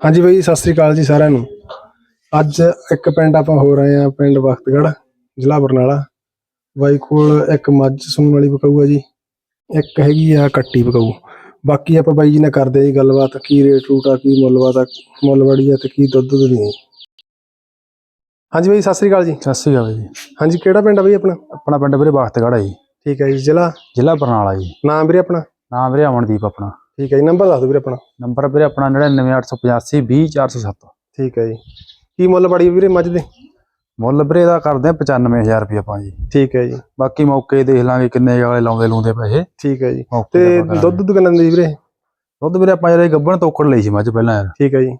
ਹਾਂਜੀ ਬਾਈ ਸਤਿ ਸ੍ਰੀ ਅਕਾਲ ਜੀ ਸਾਰਿਆਂ ਨੂੰ। ਅੱਜ ਇੱਕ ਪਿੰਡ ਆਪਾਂ ਹੋ ਰਹੇ ਆ ਪਿੰਡ ਬਖਤਗੜ੍ਹ ਜ਼ਿਲ੍ਹਾ ਬਰਨਾਲਾ। ਬਾਈ ਕੋਲ ਇੱਕ ਮੱਝ ਸੂਣ ਵਾਲੀ ਬਕਾਊ ਆ ਜੀ ਇੱਕ ਹੈਗੀ ਆ ਕੱਟੀ ਬਕਾਊ ਬਾਕੀ ਆਪਾਂ ਬਾਈ ਜੀ ਨਾਲ ਕਰਦੇ ਆ ਜੀ ਗੱਲਬਾਤ ਕੀ ਰੇਟ ਰੂਟ ਆ ਕੀ ਮੁੱਲਬਾਤ ਆ ਮੁੱਲ ਵੜੀ ਆ ਤੇ ਕੀ ਦੁੱਧ ਦੁੱਧ ਨਹੀਂ ਹਾਂਜੀ ਬਾਈ ਸਤਿ ਸ੍ਰੀ ਅਕਾਲ ਜੀ। ਸਤਿ ਸ਼੍ਰੀ ਅਕਾਲ ਜੀ। ਹਾਂਜੀ ਕਿਹੜਾ ਪਿੰਡ ਆ ਬਾਈ ਆਪਣਾ? ਆਪਣਾ ਪਿੰਡ ਵੀਰੇ ਬਖਤਗੜ੍ਹ ਹੈ ਜੀ। ਠੀਕ ਹੈ ਜੀ ਜ਼ਿਲ੍ਹਾ? ਜ਼ਿਲ੍ਹਾ ਬਰਨਾਲਾ ਜੀ। ਨਾਮ ਵੀਰੇ ਆਪਣਾ? ਨਾਮ ਵੀਰੇ ਅਮਨਦੀਪ ਆਪਣਾ। ਠੀਕ ਹੈ ਜੀ ਨੰਬਰ ਦੱਸ ਦਿਓ ਵੀਰੇ ਆਪਣਾ। ਨੰਬਰ ਵੀਰੇ ਆਪਣਾ 99885 20407 ਠੀਕ ਹੈ ਜੀ। ਕੀ ਮੁੱਲ ਬੜੀ ਵੀਰੇ ਮੱਝ ਦੇ? ਮੁੱਲ ਵੀਰੇ ਦਾ ਕਰਦੇ ਆ 95000 ਰੁਪਏ ਆਪਾਂ ਜੀ। ਠੀਕ ਹੈ ਜੀ। ਬਾਕੀ ਮੌਕੇ ਦੇਖ ਲਾਂਗੇ ਕਿੰਨੇ ਵਾਲੇ ਲਾਉਂਦੇ ਲੂੰਦੇ ਪੈਸੇ। ਠੀਕ ਹੈ ਜੀ। ਤੇ ਦੁੱਧ ਦੁੱਧ ਕਿੰਨਾ ਦਿੰਦੀ ਵੀਰੇ? ਦੁੱਧ ਵੀਰੇ ਆਪਾਂ ਜਿਹੜੇ ਗੱਬਣ ਤੋਕੜ ਲਈ ਸੀ ਮੱਝ ਪਹਿਲਾਂ ਯਾਰ। ਠੀਕ ਹੈ ਜੀ।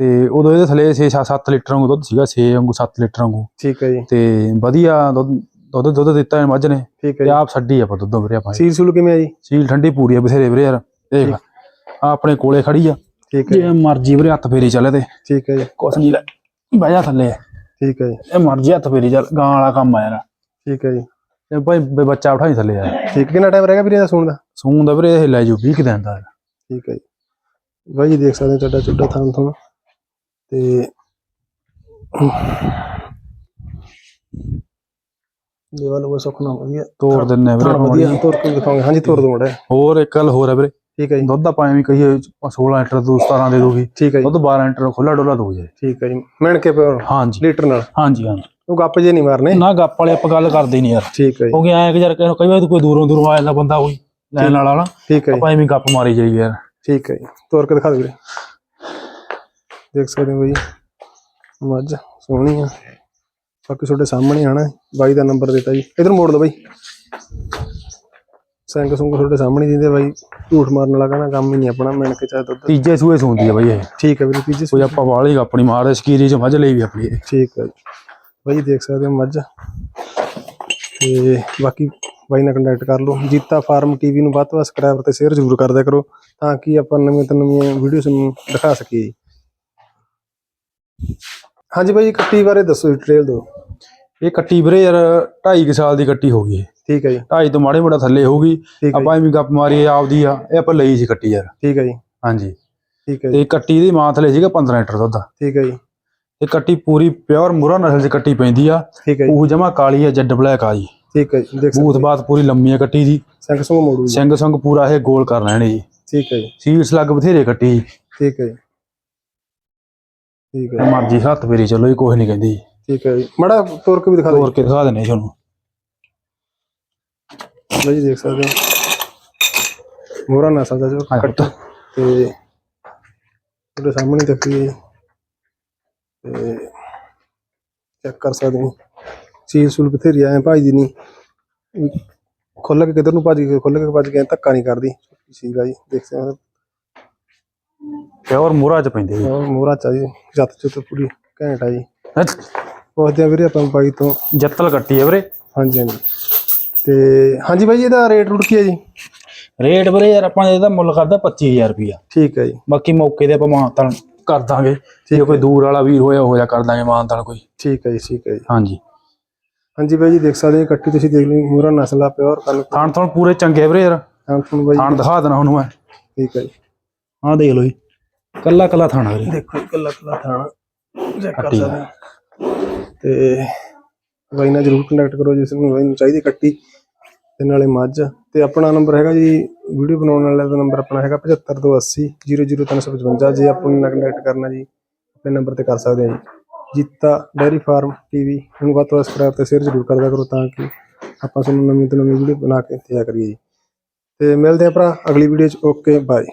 ਤੇ ਉਦੋਂ ਇਹਦੇ ਥਲੇ 6-7 ਲੀਟਰ ਵਾਂਗੂ ਦੁੱਧ ਸੀਗਾ 6 ਵਾਂਗੂ 7 ਲੀਟਰ ਵਾਂਗੂ। ਠੀਕ ਹੈ ਜੀ। ਤੇ ਵਧੀਆ ਦੁੱਧ ਦੁੱਧ ਦੁੱਧ ਦਿੱਤਾ ਮੱਝ ਨੇ। ਠੀਕ ਹੈ ਆਪ ਛੱਡੀ ਆਪਾਂ ਦੁੱਧੋਂ ਵੀਰੇ ਆਪਾਂ। ਸੀਲ ਸੂਲ ਕਿਵੇਂ ਆ ਜੀ? ਸੀਲ ਠੰਡੀ ਪੂਰੀ ਆ ਬਥੇਰੇ ਵੀਰੇ ਯਾਰ। ਦੇਖ ਆ ਆਪਣੇ ਕੋਲੇ ਖੜੀ ਆ। ਠੀਕ ਹੈ ਜੇ ਮਰਜ਼ੀ ਵੀਰੇ ਹੱਥ ਫੇਰੀ ਚੱਲੇ ਤੇ। ਠੀਕ ਹੈ ਜੀ। ਕੁਛ ਨਹੀਂ ਲੈ ਬਹਿ ਜਾ ਥੱਲੇ। ਠੀਕ ਹੈ ਜੀ। ਇਹ ਮਰਜ਼ੀ ਹੱਥ ਫੇਰੀ ਚੱਲ ਗਾਂ ਵਾਲਾ ਕੰਮ ਆ ਯਾਰ। ਠੀਕ ਹੈ ਜੀ। ਤੇ ਭਾਈ ਬੱਚਾ ਉਠਾਈ ਥੱਲੇ ਯਾਰ। ਠੀਕ ਕਿੰਨਾ ਟਾਈਮ ਰਹੇਗਾ ਵੀਰੇ ਇਹਦਾ ਸੂਣ ਦਾ? ਸੂਣ ਦਾ ਵੀਰੇ ਇਹ ਲੈ ਜੂ 20 ਕੁ ਦਿਨ ਦਾ। ਠੀਕ ਹੈ ਜੀ। ਬਾਈ ਜੀ ਦੇਖ ਸਕਦੇ ਤੁਹਾਡਾ ਚੁੱਡਾ ਥਾਂ ਤੋਂ ਤੇ ਦੇਵਾ ਲੋ ਸੁਖਨਾ ਵਧੀਆ। ਤੋੜ ਦਿੰਨੇ ਆ ਵੀਰੇ ਥਾਂ ਵਧੀਆ ਤੋੜ ਕੇ ਦਿਖਾਉਂਗੇ। ਹਾਂਜੀ ਤੋੜ ਦੋ ਮੜਾ ਹੋਰ ਇੱਕ ਗੱਲ ਹੋਰ ਹੈ ਵੀਰੇ। ਠੀਕ ਹੈ ਜੀ। ਦੁੱਧ ਆਪਾਂ ਐਵੇਂ ਕਹੀਏ 16 ਲੀਟਰ ਤੋਂ 17 ਦੇ ਦੋਗੀ ਠੀਕ ਹੈ ਜੀ। ਦੁੱਧ 12 ਲੀਟਰ ਖੁੱਲਾ ਡੋਲਾ ਦੋ ਜੇ ਠੀਕ ਹੈ ਜੀ। ਮਿਣ ਕੇ ਪਿਓ ਹਾਂਜੀ। ਲੀਟਰ ਨਾਲ। ਹਾਂਜੀ ਹਾਂਜੀ। ਉਹ ਗੱਪ ਜੇ ਨਹੀਂ ਮਾਰਨੇ। ਨਾ ਗੱਪ ਵਾਲੇ ਆਪਾਂ ਗੱਲ ਕਰਦੇ ਨਹੀਂ ਯਾਰ। ਠੀਕ ਹੈ ਜੀ। ਕਿਉਂਕਿ ਐਂ ਕਿ ਯਾਰ ਕਈ ਵਾਰ ਕੋਈ ਦੂਰੋਂ ਦੂਰੋਂ ਆ ਜਾਂਦਾ ਬੰਦਾ ਕੋਈ ਲੈਣ ਵਾਲਾ ਨਾ ਠੀਕ ਹੈ ਜੀ। ਆਪਾਂ ਐਵੇਂ ਗੱਪ ਮਾਰੀ ਜਾਈਏ ਯਾਰ। ਠੀਕ ਹੈ ਜੀ। ਤੋੜ ਕੇ ਦਿਖਾ ਦਿਓ ਵੀਰੇ। ਦੇਖ ਸਕਦੇ ਹੋ ਬਾਈ। ਮੱਝ ਸੋਹਣੀ ਆ। ਬਾਕੀ ਤੁਹਾਡੇ ਸਾਹਮਣੇ ਆਣਾ ਬਾਈ ਦਾ ਨੰਬਰ ਦਿੱਤਾ ਜੀ। ਇਧਰ ਮੋੜ ਲਓ ਬਾਈ। ਸੰਗ ਸੰਗ ਤੁਹਾਡੇ ਸਾਹਮਣੇ ਦਿੰਦੇ ਬਾਈ। ਝੂਠ ਮਾਰਨ ਵਾਲਾ ਕਹਿੰਦਾ ਕੰਮ ਹੀ ਨਹੀਂ ਆਪਣਾ ਮਿਣ ਕੇ ਚਾਹ ਦੁੱਧ। ਤੀਜੇ ਸੂਏ ਸੂੰਦੀ ਆ ਬਈ ਇਹ। ਠੀਕ ਹੈ ਵੀਰੇ ਤੀਜੇ ਕੋਈ ਆਪਾਂ ਵਾਲੀ ਨਹੀਂ ਮਾਰਦੇ ਸਕੀਰੀ ਚ ਮੱਝ ਲਈ ਵੀ ਆਪਣੀ ਇਹ। ਠੀਕ ਹੈ ਜੀ। ਬਾਈ ਦੇਖ ਸਕਦੇ ਹੋ ਮੱਝ। ਤੇ ਬਾਕੀ ਬਾਈ ਨਾਲ ਕੰਟੈਕਟ ਕਰ ਲਓ। ਜੀਤਾ ਫਾਰਮ ਟੀਵੀ ਨੂੰ ਵੱਧ ਤੋਂ ਵੱਧ ਸਬਸਕ੍ਰਾਈਬਰ ਤੇ ਸ਼ੇਅਰ ਜ਼ਰੂਰ ਕਰਦਿਆ ਕਰੋ ਤਾਂ ਕਿ ਆਪਾਂ ਨਵੀਆਂ ਤੋਂ ਨਵੀਆਂ ਵੀਡੀਓ ਤੁਹਾਨੂੰ ਦਿਖਾ ਸਕੀਏ ਹਾਂਜੀ ਬਾਈ ਕੱਟੀ ਬਾਰੇ ਦੱਸੋ ਡਿਟੇਲ ਦਿਓ ਇਹ ਕੱਟੀ ਵੀਰੇ ਯਾਰ 2.5 ਸਾਲ ਦੀ ਕੱਟੀ ਹੋ ਗਈ। ਠੀਕ ਹੈ ਜੀ ਢਾਈ ਤੋਂ ਮਾੜੇ ਮੋਟਾ ਥੱਲੇ ਹੋਊਗੀ ਜੀ, ਆਪਾਂ ਐਵੇਂ ਗੱਪ ਮਾਰੀ ਆਪਦੀ ਆ ਇਹ ਆਪਾਂ ਲਈ ਸੀ ਕੱਟੀ ਯਾਰ ਠੀਕ ਹੈ ਜੀ ਹਾਂਜੀ ਠੀਕ ਹੈ ਜੀ ਤੇ ਕੱਟੀ ਦੀ ਮਾਂ ਥੱਲੇ ਸੀਗਾ 15 ਲੀਟਰ ਦੁੱਧ ਠੀਕ ਹੈ ਜੀ ਤੇ ਕੱਟੀ ਪੂਰੀ ਪਿਓਰ ਮੁਰਾ ਨਸਲ ਦੀ ਕੱਟੀ ਪੈਂਦੀ ਆ ਜੀ ਉਹ ਜਮਾ ਕਾਲੀ ਆ ਜੱਡ ਬਲੈਕ ਆ ਜੀ ਠੀਕ ਹੈ ਜੀ ਦੇਖ ਬੂਥ ਬਾਤ ਪੂਰੀ ਲੰਮੀ ਆ ਕੱਟੀ ਦੀ ਸੰਗ ਸੰਗ ਮੋੜੂ ਜੀ ਸਿੰਘ ਸੰਗ ਪੂਰਾ ਇਹ ਗੋਲ ਕਰ ਲੈਣੇ ਜੀ ਠੀਕ ਹੈ ਜੀ ਸੀਟਸ ਲੱਗ ਬਥੇਰੇ ਕੱਟੀ ਜੀ। ਠੀਕ ਹੈ ਜੀ ਠੀਕ ਹੈ ਮਰਜ਼ੀ ਹੱਥ ਫੇਰੀ ਚਲੋ ਇਹ ਕੁਝ ਨਹੀਂ ਕਹਿੰਦੀ ਜੀ, ਠੀਕ ਹੈ ਜੀ। ਮੜਾ ਤੋਰ ਕੇ ਵੀ ਦਿਖਾ ਦਿਓ ਹੋਰ ਕੇ ਦਿਖਾ ਦਿੰਨੇ ਤੁਹਾਨੂੰ। ਬਾਈ ਜੀ ਦੇਖ ਸਕਦੇ ਹੋ। ਮੋਰਾ ਨਸਲ ਦਾ ਜੋ ਹਾਂ ਕੱਟ। ਤੇ ਤੁਹਾਡੇ ਸਾਹਮਣੇ ਹੈ ਤੇ ਚੈੱਕ ਕਰ ਸਕਦੇ ਹੋ। ਸੀਲ ਸੂਲ ਬਥੇਰੀ ਆਏ ਭਾਈ ਦੀ ਨਹੀਂ। ਖੁੱਲ ਕੇ ਕਿਧਰ ਨੂੰ ਭੱਜ ਗਏ ਖੁੱਲ ਕੇ ਭੱਜ ਗਏ ਧੱਕਾ ਨਹੀਂ ਕਰਦੀ। ਸੀਗਾ ਜੀ ਦੇਖ ਸਕਦੇ ਹੋ। ਪਿਓਰ ਮੁਰਾ ਚ ਪੈਂਦੇ ਜੀ। ਮੋਰਾ ਚਾਹੀ ਜੱਤ ਚੁੱਤ ਪੂਰੀ ਘੈਂਟ ਆ ਜੀ। ਪੁੱਛਦੇ ਆ ਵੀਰੇ ਆਪਾਂ ਬਾਈ ਤੋਂ ਜੱਤਲ ਕੱਟੀ ਆ ਵੀਰੇ। ਹਾਂਜੀ ਹਾਂਜੀ। ਤੇ ਹਾਂਜੀ ਬਾਈ ਇਹਦਾ ਰੇਟ ਰੂਟ ਕੀ ਹੈ ਜੀ? ਰੇਟ ਵੀਰੇ ਯਾਰ ਆਪਾਂ ਇਹਦਾ ਮੁੱਲ ਕਰਦਾ 25000 ਰੁਪਿਆ ਠੀਕ ਹੈ ਜੀ। ਬਾਕੀ ਮੌਕੇ ਤੇ ਆਪਾਂ ਮਾਨਤਾਨ ਕਰ ਦਾਂਗੇ। ਜੇ ਕੋਈ ਦੂਰ ਵਾਲਾ ਵੀਰ ਹੋਇਆ ਹੋਇਆ ਕਰ ਦਾਂਗੇ ਮਾਨਤਾਨ ਕੋਈ। ਠੀਕ ਹੈ ਜੀ ਠੀਕ ਹੈ ਜੀ। ਹਾਂਜੀ। ਹਾਂਜੀ ਬਾਈ ਜੀ ਦੇਖ ਸਕਦੇ ਹੋ ਕੱਟੀ ਤੁਸੀਂ ਦੇਖ ਲਈ ਮੂਰਾ ਨਸਲ ਆ ਪਿਓਰ ਕੱਲ ਥਾਣ ਥਾਣ ਪੂਰੇ ਚੰਗੇ ਵੀਰੇ ਯਾਰ। ਤੁਹਾਨੂੰ ਬਾਈ ਥਾਣ ਦਿਖਾ ਦੇਣਾ ਹੁਣ ਮੈਂ। ਠੀਕ ਹੈ ਜੀ। ਆਹ ਦੇਖ ਲਓ ਜੀ ਕੱਲਾ ਕੱਲਾ ਥਾਣਾ ਵੀਰੇ। ਦੇਖੋ ਕੱਲਾ ਕੱਲਾ ਥਾਣਾ। ਚੈੱਕ ਕਰ ਸਕਦੇ ਹੋ। ਤੇ ਬਾਈ ਨਾਲ ਜਰੂਰ ਕੰਟੈਕਟ ਕਰੋ, ਜਿਸ ਨੂੰ ਬਾਈ ਨੂੰ ਚਾਹੀਦੀ ਕੱਟੀ ਤੇ ਨਾਲੇ ਮੱਝ। ਤੇ ਆਪਣਾ ਨੰਬਰ ਹੈਗਾ ਜੀ, ਵੀਡੀਓ ਬਣਾਉਣ ਵਾਲੇ ਦਾ ਨੰਬਰ ਆਪਣਾ ਹੈਗਾ 7580 00355 ਜੇ ਆਪਾਂ ਨਾਲ ਕੰਟੈਕਟ ਕਰਨਾ ਜੀ, ਆਪਣੇ ਨੰਬਰ ਤੇ ਕਰ ਸਕਦੇ ਆ ਜੀ। ਜੀਤਾ ਡੈਰੀ ਫਾਰਮ ਟੀਵੀ ਨੂੰ ਵੱਧ ਤੋਂ ਵੱਧ ਸਬਸਕ੍ਰਾਈਬ ਤੇ ਸ਼ੇਅਰ ਜ਼ਰੂਰ ਕਰਦਾ ਕਰੋ ਤਾਂ ਕਿ ਆਪਾਂ ਤੁਹਾਨੂੰ ਨਵੀਂ ਤੋਂ ਨਵੀਂ ਵੀਡੀਓ ਬਣਾ ਕੇ ਤਿਆਰ ਕਰੀਏ ਜੀ। ਤੇ ਮਿਲਦੇ ਆ ਭਰਾ, ਅਗਲੀ ਵੀਡੀਓ ਚ। Okay bye